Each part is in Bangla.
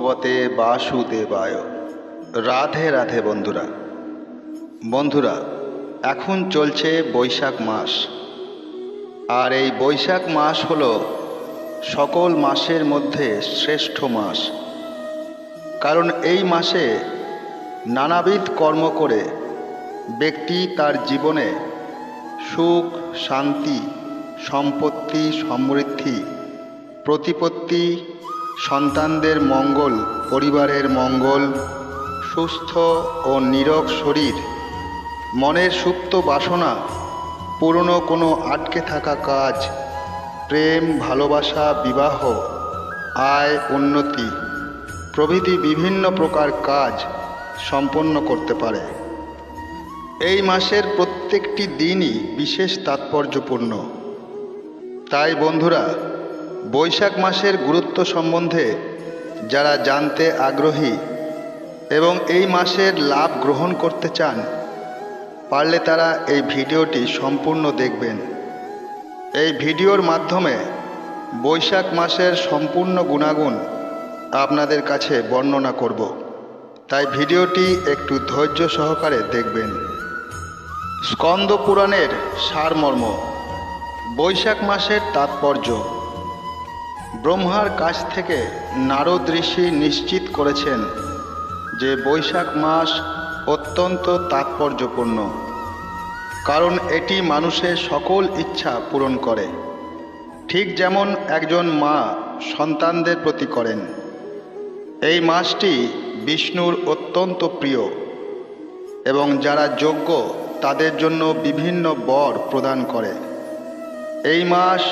ভগবতে বাসুদেবায়। রাধে রাধে বন্ধুরা। বন্ধুরা, এখন চলছে বৈশাখ মাস। আর এই বৈশাখ মাস হল সকল মাসের মধ্যে শ্রেষ্ঠ মাস। কারণ এই মাসে নানাবিধ কর্ম করে ব্যক্তি তার জীবনে সুখ, শান্তি, সম্পত্তি, সমৃদ্ধি, প্রতিপত্তি সন্তানদের মঙ্গল, পরিবারের মঙ্গল, সুস্থ ও নীরব শরীর, মনের সুপ্ত বাসনা, পুরনো কোনো আটকে থাকা কাজ, প্রেম, ভালোবাসা, বিবাহ, আয়, উন্নতি প্রভৃতি বিভিন্ন প্রকার কাজ সম্পন্ন করতে পারে। এই মাসের প্রত্যেকটি দিনই বিশেষ তাৎপর্যপূর্ণ। তাই বন্ধুরা বৈশাখ মাসের গুরুত্ব সম্বন্ধে যারা জানতে আগ্রহী এবং এই মাসের লাভ গ্রহণ করতে চান, পারলে তারা এই ভিডিওটি সম্পূর্ণ দেখবেন। এই ভিডিওর মাধ্যমে বৈশাখ মাসের সম্পূর্ণ গুণাগুণ আপনাদের কাছে বর্ণনা করব। তাই ভিডিওটি একটু ধৈর্য সহকারে দেখবেন। স্কন্দ পুরাণের সারমর্ম, বৈশাখ মাসের তাৎপর্য। ব্রহ্মার কাছ থেকে নারদ ঋষি নিশ্চিত করেছেন যে বৈশাখ মাস অত্যন্ত তাৎপর্যপূর্ণ, কারণ এটি মানুষের সকল ইচ্ছা পূরণ করে। ঠিক যেমন একজন মা সন্তানদের প্রতি করেন। এই মাসটি বিষ্ণুর অত্যন্ত প্রিয় এবং যারা যোগ্য তাদের জন্য বিভিন্ন বর প্রদান করে। এই মাস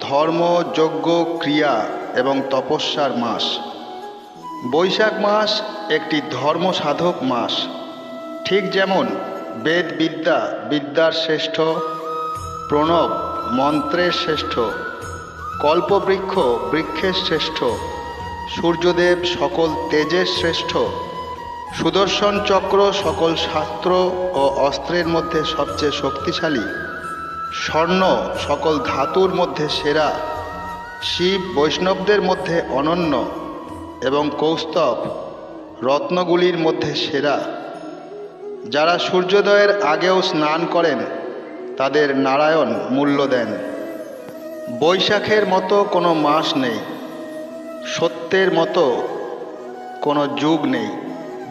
ধর্ম, যজ্ঞ, ক্রিয়া এবং তপস্যার মাস। বৈশাখ মাস একটি ধর্ম সাধক মাস। ঠিক যেমন বেদ বিদ্যা বিদ্যার শ্রেষ্ঠ, প্রণব, মন্ত্রের শ্রেষ্ঠ, কল্পবৃক্ষ, বৃক্ষের শ্রেষ্ঠ, সূর্যদেব সকল তেজের শ্রেষ্ঠ, সুদর্শন চক্র সকল শাস্ত্র ও অস্ত্রের মধ্যে সবচেয়ে শক্তিশালী। স্বর্ণ সকল ধাতুর মধ্যে সেরা, শিব বৈষ্ণবদের মধ্যে অনন্য এবং কৌস্তব রত্নগুলির মধ্যে সেরা। যারা সূর্যোদয়ের আগেও স্নান করেন, তাদের নারায়ণ মূল্য দেন। বৈশাখের মতো কোনো মাস নেই, সত্যের মতো কোনো যুগ নেই,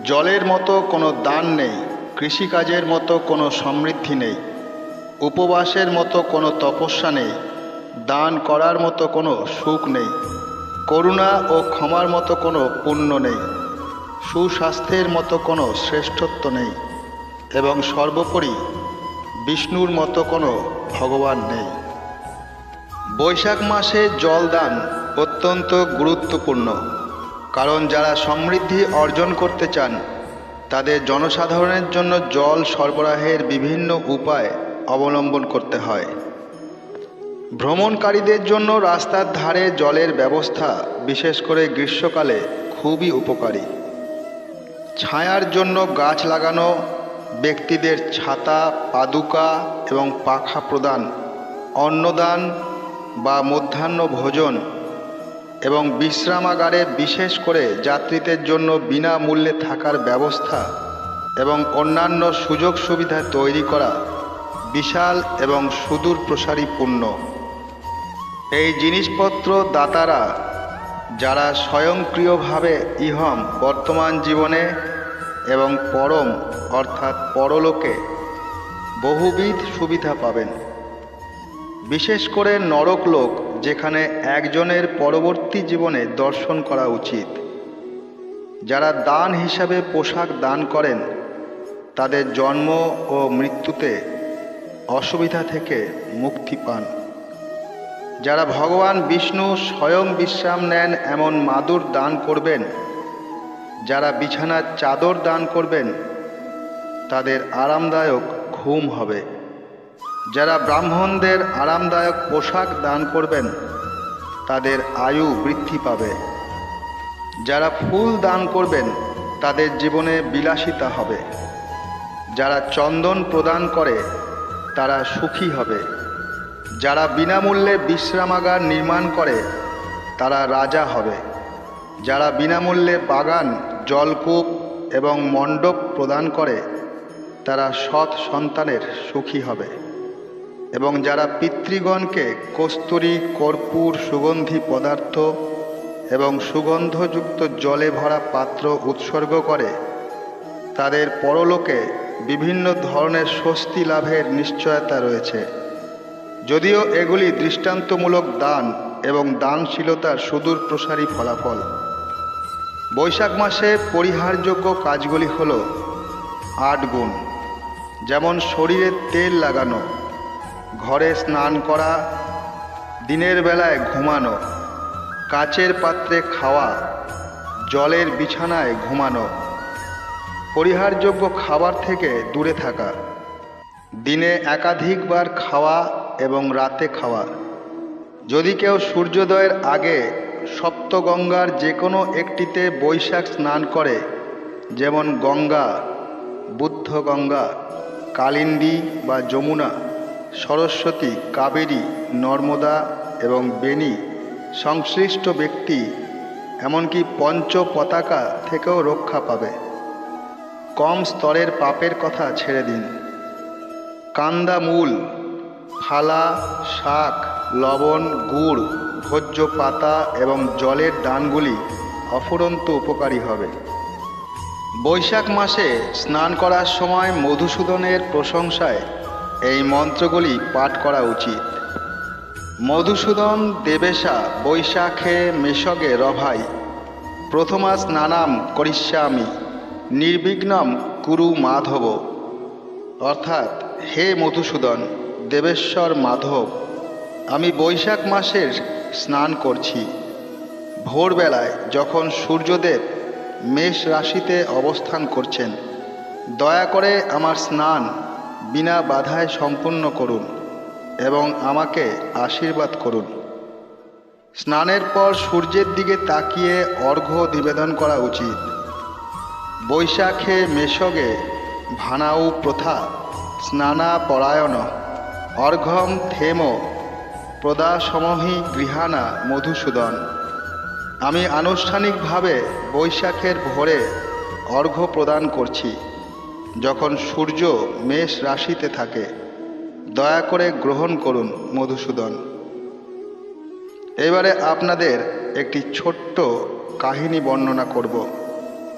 জলের মতো কোনো দান নেই, কৃষিকাজের মতো কোনো সমৃদ্ধি নেই। উপবাসের মতো কোনো তপস্যা নেই, দান করার মতো কোনো সুখ নেই, করুণা ও ক্ষমার মতো কোনো পুণ্য নেই, সুস্বাস্থ্যের মতো কোনো শ্রেষ্ঠত্ব নেই এবং সর্বোপরি বিষ্ণুর মতো কোনো ভগবান নেই। বৈশাখ মাসে জলদান অত্যন্ত গুরুত্বপূর্ণ, কারণ যারা সমৃদ্ধি অর্জন করতে চান, তাদের জনসাধারণের জন্য জল সরবরাহের বিভিন্ন উপায় অবলম্বন করতে হয়। ভ্রমণকারীদের জন্য রাস্তার ধারে জলের ব্যবস্থা, বিশেষ করে গ্রীষ্মকালে, খুবই উপকারী। ছায়ার জন্য গাছ লাগানো, ব্যক্তিদের ছাতা, পাদুকা এবং পাখা প্রদান, অন্নদান বা মধ্যাহ্ন ভোজন এবং বিশ্রামাগারে বিশেষ করে যাত্রীদের জন্য বিনামূল্যে থাকার ব্যবস্থা এবং অন্যান্য সুযোগ সুবিধা তৈরি করা বিশাল এবং সুদূর প্রসারী পূর্ণ এই জিনিসপত্র দাতারা, যারা স্বয়ংক্রিয়ভাবে ইহম বর্তমান জীবনে এবং পরম, অর্থাৎ পরলোকে, বহুবিধ সুবিধা পাবেন। বিশেষ করে নরক লোক, যেখানে একজনের পরবর্তী জীবনে দর্শন করা উচিত। যারা দান হিসাবে পোশাক দান করেন, তাদের জন্ম ও মৃত্যুতে অসুবিধা থেকে মুক্তি পান। যারা ভগবান বিষ্ণু স্বয়ং বিশ্রাম নেন, এমন মাদুর দান করবেন। যারা বিছানার চাদর দান করবেন, তাদের আরামদায়ক ঘুম হবে। যারা ব্রাহ্মণদের আরামদায়ক পোশাক দান করবেন, তাদের আয়ু বৃদ্ধি পাবে। যারা ফুল দান করবেন, তাদের জীবনে বিলাসিতা হবে। যারা চন্দন প্রদান করে তারা সুখী হবে। যারা বিনামূল্যে বিশ্রামাগার নির্মাণ করে, তারা রাজা হবে। যারা বিনামূল্যে বাগান, জলকূপ এবং মণ্ডপ প্রদান করে, তারা সৎ সন্তানের সুখী হবে। এবং যারা পিতৃগণকে কস্তুরী, কর্পূর, সুগন্ধি পদার্থ এবং সুগন্ধযুক্ত জলে ভরা পাত্র উৎসর্গ করে, তাদের পরলোকে বিভিন্ন ধরনের স্বস্তি লাভের নিশ্চয়তা রয়েছে। যদিও এগুলি দৃষ্টান্তমূলক দান এবং দানশীলতার সুদূর প্রসারী ফলাফল। বৈশাখ মাসে পরিহারযোগ্য কাজগুলি হল আট গুণ, যেমন শরীরে তেল লাগানো, ঘরে স্নান করা, দিনের বেলায় ঘুমানো, কাচের পাত্রে খাওয়া, জলের বিছানায় ঘুমানো পরিহারযোগ্য খাবার থেকে দূরে থাকা। দিনে একাধিকবার খাওয়া এবং রাতে খাওয়া। যদি কেউ সূর্যোদয়ের আগে সপ্তগঙ্গার যে কোনো একটিতে বৈশাখ স্নান করে, যেমন গঙ্গা বুদ্ধ গঙ্গা কালিন্দী বা যমুনা, সরস্বতী, কাবেরী, নর্মদা এবং বেনি সংশ্লিষ্ট ব্যক্তি, এমনকি পঞ্চ পতাকা থেকেও রক্ষা পাবে। কম স্তরের পাপের কথা ছেড়ে দিন। কান্দা মূল, ফালা, শাক, লবণ, গুড়, ভোজ্য পাতা এবং জলের দানগুলি অফুরন্ত উপকারী হবে। বৈশাখ মাসে স্নান করার সময় মধুসূদনের প্রশংসায় এই মন্ত্রগুলি পাঠ করা উচিত। মধুসূদন দেবেশা বৈশাখে মেষগে রভাই, প্রথমা স্নানাম করিষ্যামি। নির্বিঘ্নম কুরু মাধব। অর্থাৎ, হে মধুসূদন, দেবেশ্বর মাধব, আমি বৈশাখ মাসের স্নান করছি। ভোরবেলায় যখন সূর্যদেব মেষ রাশিতে অবস্থান করছেন, দয়া করে আমার স্নান বিনা বাধায় সম্পূর্ণ করুন এবং আমাকে আশীর্বাদ করুন। স্নানের পর সূর্যের দিকে তাকিয়ে অর্ঘ্য নিবেদন করা উচিত। বৈশাখে মেষগে ভানাউ প্রথা স্নানা পরায়ণ অর্ঘম থেম, প্রদাসমহি গৃহানা মধুসূদন। আমি আনুষ্ঠানিকভাবে বৈশাখের ভোরে অর্ঘ্য প্রদান করছি। যখন সূর্য মেষ রাশিতে থাকে, দয়া করে গ্রহণ করুন মধুসূদন। এবারে আপনাদের একটি ছোট্ট কাহিনী বর্ণনা করব।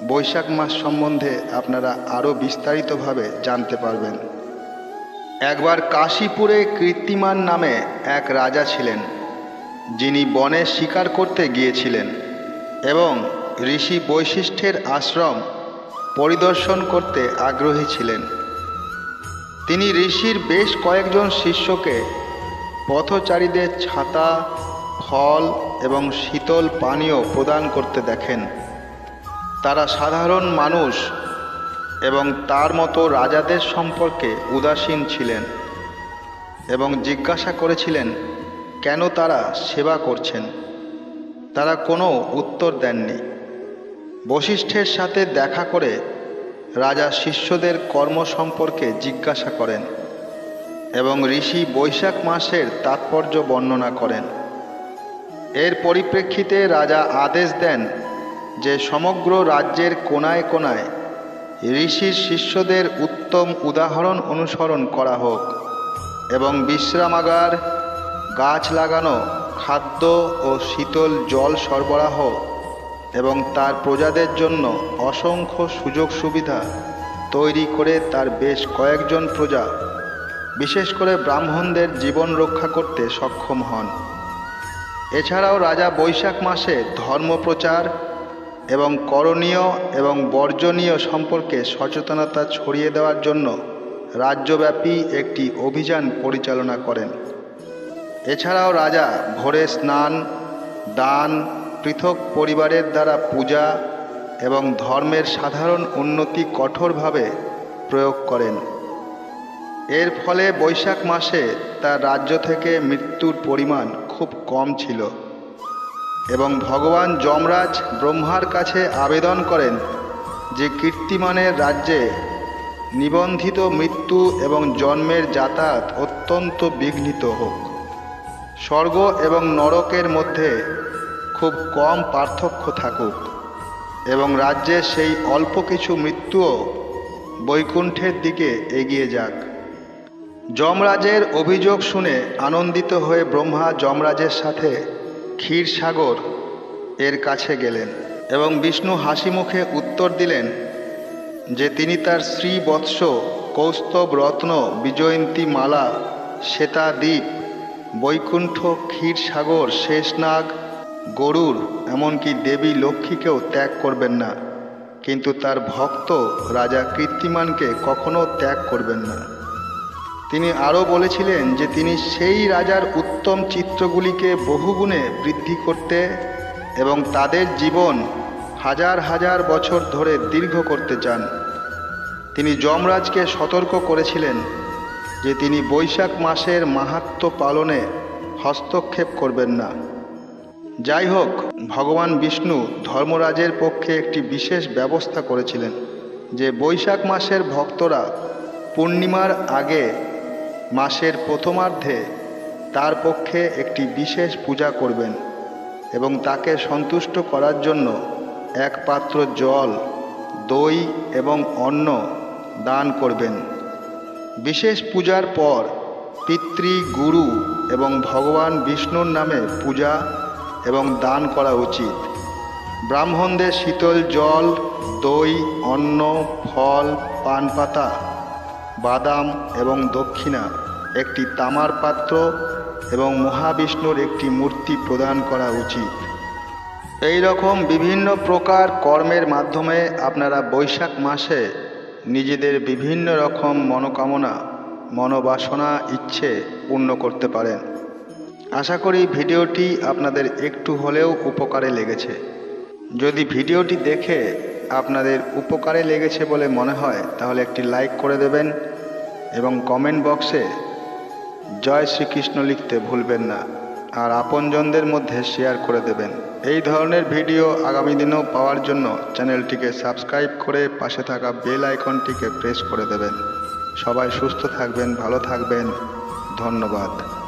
বৈশাখ মাস সম্বন্ধে আপনারা আরও বিস্তারিতভাবে জানতে পারবেন। একবার কাশীপুরে কৃত্তিমান নামে এক রাজা ছিলেন, যিনি বনে শিকার করতে গিয়েছিলেন এবং ঋষি বৈশিষ্ট্যের আশ্রম পরিদর্শন করতে আগ্রহী ছিলেন। তিনি ঋষির বেশ কয়েকজন শিষ্যকে পথচারীদের ছাতা, ফল এবং শীতল পানীয় প্রদান করতে দেখেন। তারা সাধারণ মানুষ এবং তার মতো রাজাদের সম্পর্কে উদাসীন ছিলেন এবং জিজ্ঞাসা করেছিলেন, কেন তারা সেবা করছেন? তারা কোনো উত্তর দেননি। বশিষ্ঠের সাথে দেখা করে রাজা শিষ্যদের কর্ম সম্পর্কে জিজ্ঞাসা করেন এবং ঋষি বৈশাখ মাসের তাৎপর্য বর্ণনা করেন। এর পরিপ্রেক্ষিতে রাজা আদেশ দেন যে সমগ্র রাজ্যের কোনায় কোনায় ঋষির শিষ্যদের উত্তম উদাহরণ অনুসরণ করা হোক এবং বিশ্রামাগার, গাছ লাগানো, খাদ্য ও শীতল জল সরবরাহ এবং তার প্রজাদের জন্য অসংখ্য সুযোগ সুবিধা তৈরি করে তার বেশ কয়েকজন প্রজা, বিশেষ করে ব্রাহ্মণদের জীবন রক্ষা করতে সক্ষম হন। এছাড়াও রাজা বৈশাখ মাসে ধর্মপ্রচার এবং করণীয় এবং বর্জনীয় সম্পর্কে সচেতনতা ছড়িয়ে দেওয়ার জন্য রাজ্যব্যাপী একটি অভিযান পরিচালনা করেন। এছাড়াও রাজা ভোরে স্নান, দান, পৃথক পরিবারের দ্বারা পূজা এবং ধর্মের সাধারণ উন্নতি কঠোরভাবে প্রয়োগ করেন। এর ফলে বৈশাখ মাসে তার রাজ্য থেকে মৃত্যুর পরিমাণ খুব কম ছিল। এবং ভগবান যমরাজ ব্রহ্মার কাছে আবেদন করেন যে কীর্তিমানের রাজ্যে নিবন্ধিত মৃত্যু এবং জন্মের যাতায়াত অত্যন্ত বিঘ্নিত হোক। স্বর্গ এবং নরকের মধ্যে খুব কম পার্থক্য থাকুক এবং রাজ্যে সেই অল্প কিছু মৃত্যুও বৈকুণ্ঠের দিকে এগিয়ে যাক। যমরাজের অভিযোগ শুনে আনন্দিত হয়ে ব্রহ্মা যমরাজের সাথে ক্ষীরসাগর এর কাছে গেলেন এবং বিষ্ণু হাসি মুখে উত্তর দিলেন যে তিনি তার শ্রী বৎস কৌস্তব রত্ন বিজয়ন্তী মালা, শ্বেতা বৈকুণ্ঠ ক্ষীরসাগর শেষনাগ গরুর, এমনকি দেবী লক্ষ্মীকেও ত্যাগ করবেন না। কিন্তু তার ভক্ত রাজা কীর্তিমানকে কখনো ত্যাগ করবেন না। তিনি আরও বলেছিলেন যে তিনি সেই রাজার উত্তম চিত্রগুলিকে বহুগুণে বৃদ্ধি করতে এবং তাদের জীবন হাজার হাজার বছর ধরে দীর্ঘ করতে চান। তিনি যমরাজকে সতর্ক করেছিলেন যে তিনি বৈশাখ মাসের মাহাত্ম্য পালনে হস্তক্ষেপ করবেন না। যাই হোক, ভগবান বিষ্ণু ধর্মরাজের পক্ষে একটি বিশেষ ব্যবস্থা করেছিলেন যে বৈশাখ মাসের ভক্তরা পূর্ণিমার আগে মাসের প্রথমার্ধে তার পক্ষে একটি বিশেষ পূজা করবেন এবং তাকে সন্তুষ্ট করার জন্য এক পাত্র জল, দই এবং অন্ন দান করবেন। বিশেষ পূজার পর পিতৃ, গুরু এবং ভগবান বিষ্ণুর নামে পূজা এবং দান করা উচিত। ব্রাহ্মণদের শীতল জল, দই, অন্ন, ফল পান পাতা বাদাম এবং দক্ষিণা একটি তামার পাত্র এবং মহাবিষ্ণুর একটি মূর্তি প্রদান করা উচিত। এই রকম বিভিন্ন প্রকার কর্মের মাধ্যমে আপনারা বৈশাখ মাসে নিজেদের বিভিন্ন রকম মনোকামনা, মনোবাসনা, ইচ্ছে পূর্ণ করতে পারেন। আশা করি ভিডিওটি আপনাদের একটু হলেও উপকারে লেগেছে। যদি ভিডিওটি দেখে আপনাদের উপকারে লেগেছে বলে মনে হয়, তাহলে একটি লাইক করে দেবেন এবং কমেন্ট বক্সে জয় শ্রীকৃষ্ণ লিখতে ভুলবেন না আর আপনজনদের মধ্যে শেয়ার করে দেবেন। এই ধরনের ভিডিও আগামী দিনেও পাওয়ার জন্য চ্যানেলটিকে সাবস্ক্রাইব করে পাশে থাকা বেল আইকনটিকে প্রেস করে দেবেন। সবাই সুস্থ থাকবেন, ভালো থাকবেন। ধন্যবাদ।